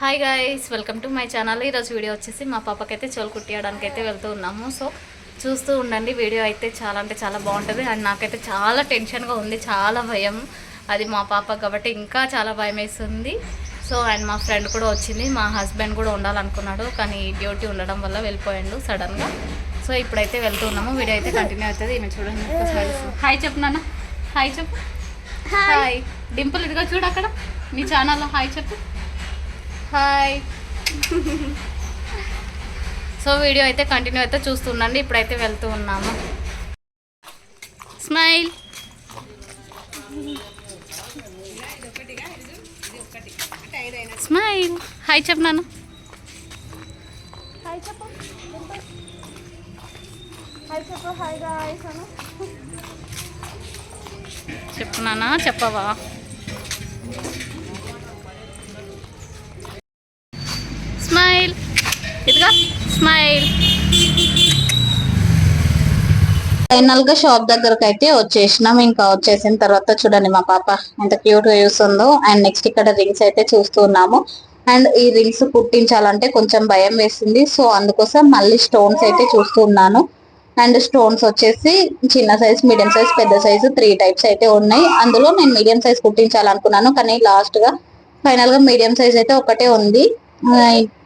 Hi guys welcome to my channel. ఈరోజు video వచ్చేసి మా పాపకైతే చెవులు కుట్టియడానికి అయితే వెళ్తూ ఉన్నాము. సో చూస్తూ ఉండండి వీడియో అయితే చాలా అంటే చాలా బాగుంటుంది. అండ్ నాకైతే చాలా టెన్షన్గా ఉంది చాలా భయం. అది మా పాప కాబట్టి ఇంకా చాలా భయం వేస్తుంది సో అండ్ మా ఫ్రెండ్ కూడా వచ్చింది మా హస్బెండ్ కూడా ఉండాలనుకున్నాడు కానీ డ్యూటీ ఉండడం వల్ల వెళ్ళిపోయాడు సడన్గా. సో ఇప్పుడైతే వెళ్తూ ఉన్నాము. వీడియో అయితే కంటిన్యూ అవుతుంది. ఈమె చూడండి హాయ్ చెప్పు నాన్న. హాయ్ చెప్పు. హాయ్ డింపుల్ ఇదిగో చూడు అక్కడ. మీ ఛానల్లో హాయ్ చెప్పు. హాయ్ సో వీడియో అయితే కంటిన్యూ అయితే చూస్తుండండి ఇప్పుడైతే వెళ్తూ ఉన్నాము. స్మైల్ స్మైల్ హాయ్ చెప్పు నాన్న. చెప్పు హాయ్ గాయ్స్ అను. చెప్పు నాన్న చెప్పవా? స్మైల్. ఇదిగా స్మైల్. ఫైనల్గా షాప్ దగ్గరకు అయితే వచ్చేసినాం. ఇంకా వచ్చేసిన తర్వాత చూడండి మా పాప ఎంత క్యూట్గా చూస్తుందో అండ్ నెక్స్ట్ ఇక్కడ రింగ్స్ అయితే చూస్తున్నాము అండ్ ఈ రింగ్స్ కుట్టించాలంటే కొంచెం భయం వేసింది. సో అందుకోసం మళ్ళీ స్టోన్స్ అయితే చూస్తున్నాను అండ్ స్టోన్స్ వచ్చేసి చిన్న సైజ్ మీడియం సైజ్ పెద్ద సైజు త్రీ టైప్స్ అయితే ఉన్నాయి. అందులో నేను మీడియం సైజ్ కుట్టించాలనుకున్నాను కానీ లాస్ట్గా ఫైనల్గా మీడియం సైజ్ అయితే ఒకటే ఉంది.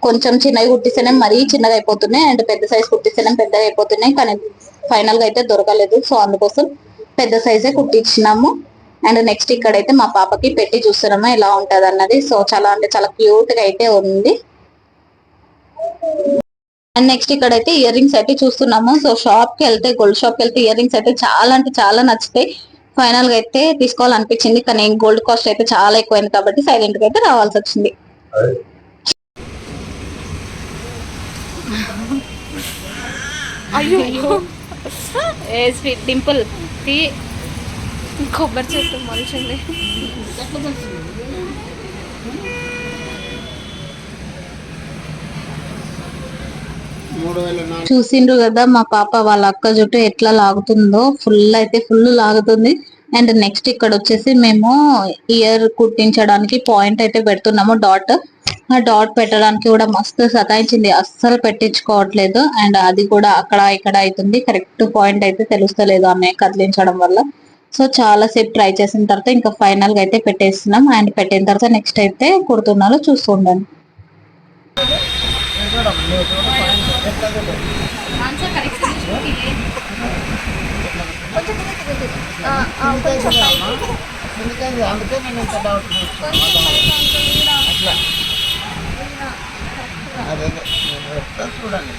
కొంచెం చిన్నవి కుట్టిస్తేనే మరీ చిన్నగా అయిపోతున్నాయి అండ్ పెద్ద సైజ్ కుట్టిస్తేనే పెద్దగా అయిపోతున్నాయి కానీ ఫైనల్గా అయితే దొరకలేదు. సో అందుకోసం పెద్ద సైజే కుట్టించినాము. అండ్ నెక్స్ట్ ఇక్కడైతే మా పాపకి పెట్టి చూస్తున్నాము ఎలా ఉంటుంది అన్నది సో చాలా అంటే చాలా క్యూట్గా అయితే ఉంది. అండ్ నెక్స్ట్ ఇక్కడైతే ఇయర్ రింగ్స్ అయితే చూస్తున్నాము. సో షాప్కి వెళ్తే గోల్డ్ షాప్కి వెళ్తే ఇయర్ రింగ్స్ అయితే చాలా అంటే చాలా నచ్చుతాయి. ఫైనల్గా అయితే తీసుకోవాలనిపించింది. కానీ గోల్డ్ కాస్ట్ అయితే చాలా ఎక్కువైంది కాబట్టి సైలెంట్గా అయితే రావాల్సి వచ్చింది. డింపుల్ కొబ్బరి చెట్టు మనిషింది చూసిండ్రు కదా మా పాప వాళ్ళ అక్క జుట్టు ఎట్లా లాగుతుందో. ఫుల్ అయితే ఫుల్ లాగుతుంది. అండ్ నెక్స్ట్ ఇక్కడ వచ్చేసి మేము ఇయర్ కుట్టించడానికి పాయింట్ అయితే పెడుతున్నాము డాట్ ఆ డాట్ పెట్టడానికి కూడా మస్తు సతాయించింది. అస్సలు పెట్టించుకోవట్లేదు. అండ్ అది కూడా అక్కడ ఇక్కడ అవుతుంది. కరెక్ట్ పాయింట్ అయితే తెలుస్తలేదు ఆమె కదిలించడం వల్ల. సో చాలా సేపు ట్రై చేసిన తర్వాత ఇంకా ఫైనల్గా అయితే పెట్టేస్తున్నాం. అండ్ పెట్టిన తర్వాత నెక్స్ట్ అయితే కుడుతున్నారో చూస్తూ ఉండండి పైకి. అందుకే నేను ఇంత డౌట్. అట్లా. అదే. నేను చూడండి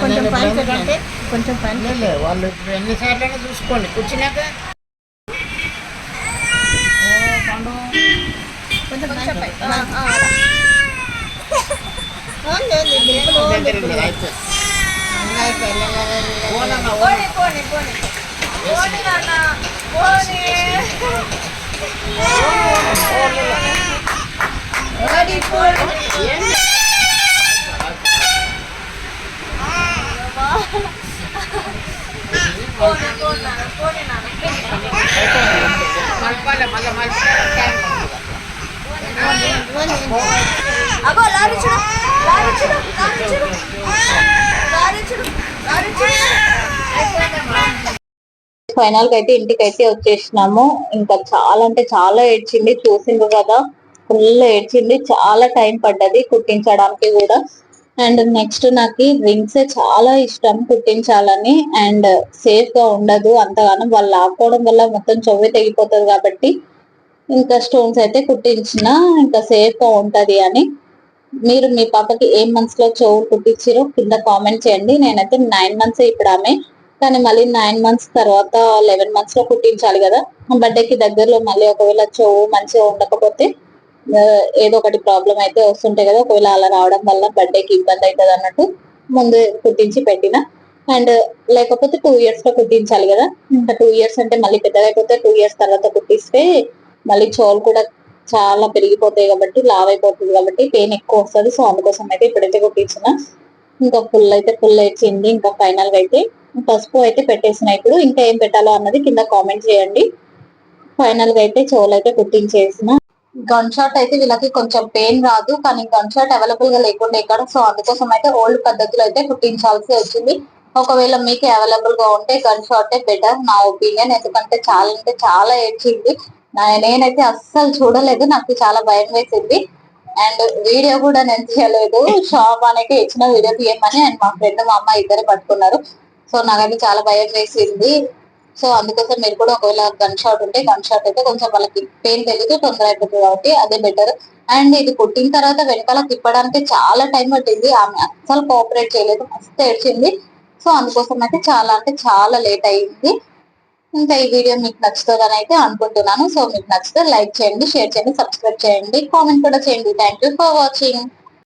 కొంచెం పైన కొంచెం పైన వాళ్ళు ఇప్పుడు ఎన్నిసార్లు అయినా చూసుకోండి కూర్చున్నాక కొంచెం పైన అగో లారీ చూడు లారీ చూడు లారీ చూడు లారీ చూడు లారీ చూడు ఫైనల్గా అయితే ఇంటికి అయితే వచ్చేసినాము. ఇంకా చాలా అంటే చాలా ఏడ్చింది చూసింది కదా. ఫుల్ ఏడ్చింది. చాలా టైం పడ్డది కుట్టించడానికి కూడా. అండ్ నెక్స్ట్ నాకు రింగ్స్ చాలా ఇష్టం కుట్టించాలని. అండ్ సేఫ్గా ఉండదు అంతగానో. వాళ్ళు లాక్కోవడం వల్ల మొత్తం చెవి తెగిపోతుంది కాబట్టి. ఇంకా స్టోన్స్ అయితే కుట్టించిన. ఇంకా సేఫ్గా ఉంటది అని. మీరు మీ పాపకి ఏ మంత్స్లో చెవులు కుట్టించారో కింద కామెంట్ చేయండి. నేనైతే నైన్ మంత్స్ ఇప్పుడు ఆమె. కానీ మళ్ళీ నైన్ మంత్స్ తర్వాత లెవెన్ మంత్స్లో కుట్టించాలి కదా. బర్త్డేకి దగ్గరలో మళ్ళీ ఒకవేళ చెవు మంచిగా ఉండకపోతే ఏదో ఒకటి ప్రాబ్లం అయితే వస్తుంటాయి కదా. ఒకవేళ అలా రావడం వల్ల బర్త్డేకి ఇబ్బంది అవుతుంది అన్నట్టు ముందు కుట్టించి పెట్టిన. అండ్ లేకపోతే టూ ఇయర్స్లో కుట్టించాలి కదా. ఇంకా టూ ఇయర్స్ అంటే మళ్ళీ పెద్దగా అయిపోతే టూ ఇయర్స్ తర్వాత కుట్టిస్తే మళ్ళీ చెవులు కూడా చాలా పెరిగిపోతాయి కాబట్టి లావ్ అయిపోతుంది కాబట్టి పెయిన్ ఎక్కువ వస్తుంది. సో అందుకోసం అయితే ఇప్పుడైతే కుట్టించిన. ఇంకా ఫుల్ అయితే ఫుల్ వచ్చింది ఇంకా ఫైనల్గా అయితే పసుపు అయితే పెట్టేసిన ఇప్పుడు. ఇంకా ఏం పెట్టాలో అన్నది కింద కామెంట్ చేయండి. ఫైనల్గా అయితే చోలు అయితే కుట్టించేసిన. గన్ షాట్ అయితే వీళ్ళకి కొంచెం పెయిన్ రాదు. కానీ గన్ షాట్ అవైలబుల్గా లేకుండా ఇక్కడ సో అందుకోసం అయితే ఓల్డ్ పద్ధతిలో అయితే కుట్టించాల్సి వచ్చింది. ఒకవేళ మీకు అవైలబుల్గా ఉంటే గన్ షాటే బెటర్ నా ఒపీనియన్ ఎందుకంటే చాలా అంటే చాలా ఏడ్చింది. నేనైతే అస్సలు చూడలేదు నాకు చాలా భయం వేసింది అండ్ వీడియో కూడా నేను తీయలేదు. షాప్ అనేది ఇచ్చిన వీడియో తీయమని అండ్ మా ఫ్రెండ్ మా అమ్మ ఇద్దరు పట్టుకున్నారు. సో నాకైతే చాలా భయం వేసింది సో అందుకోసం మీరు కూడా ఒకవేళ గన్ షాట్ ఉంటే గన్ షాట్ అయితే కొంచెం వాళ్ళకి పెయిన్ తెలియదు తొందర అయిపోతుంది కాబట్టి అదే బెటర్ అండ్ ఇది కుట్టిన తర్వాత వెనకాల తిప్పడానికి చాలా టైం పట్టింది. ఆమె అస్సలు కోఆపరేట్ చేయలేదు మస్తు ఏడ్చింది. సో అందుకోసం అయితే చాలా అంటే చాలా లేట్ అయింది. ఇంకా ఈ వీడియో మీకు నచ్చుతుందని అయితే అనుకుంటున్నాను. సో మీకు నచ్చితే లైక్ చేయండి షేర్ చేయండి సబ్స్క్రైబ్ చేయండి కామెంట్ కూడా చేయండి. Thank you for watching